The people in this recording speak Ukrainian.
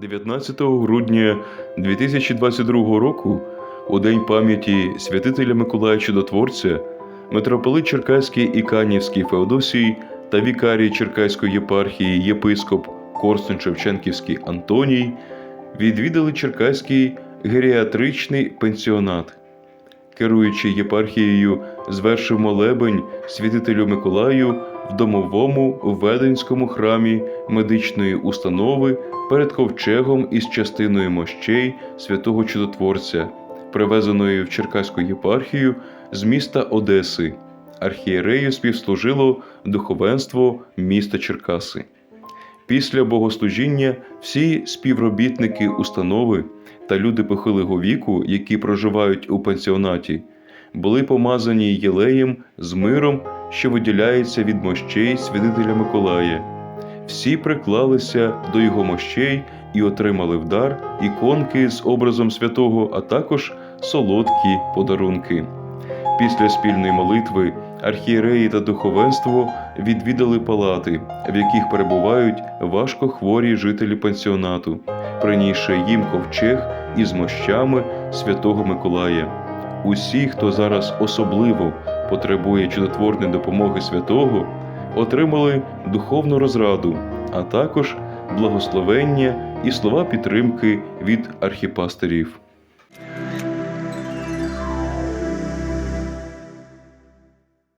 19 грудня 2022 року, у день пам'яті святителя Миколая Чудотворця, митрополит Черкаський і Канівський Феодосій та вікарій Черкаської єпархії єпископ Корсун Шевченківський Антоній відвідали Черкаський геріатричний пенсіонат. Керуючи єпархією, звершив молебень святителю Миколаю в домовому Веденському храмі медичної установи перед ковчегом із частиною мощей святого Чудотворця, привезеної в Черкаську єпархію з міста Одеси. Архієрею співслужило духовенство міста Черкаси. Після богослужіння всі співробітники установи та люди похилого віку, які проживають у пансіонаті, були помазані єлеєм з миром, що виділяється від мощей святителя Миколая. Всі приклалися до його мощей і отримали в дар іконки з образом святого, а також солодкі подарунки. Після спільної молитви архієреї та духовенство відвідали палати, в яких перебувають важко хворі жителі пансіонату, принісши їм ковчег із мощами святого Миколая. Усі, хто зараз особливо потребує чудотворної допомоги святого, отримали духовну розраду, а також благословення і слова підтримки від архіпастерів.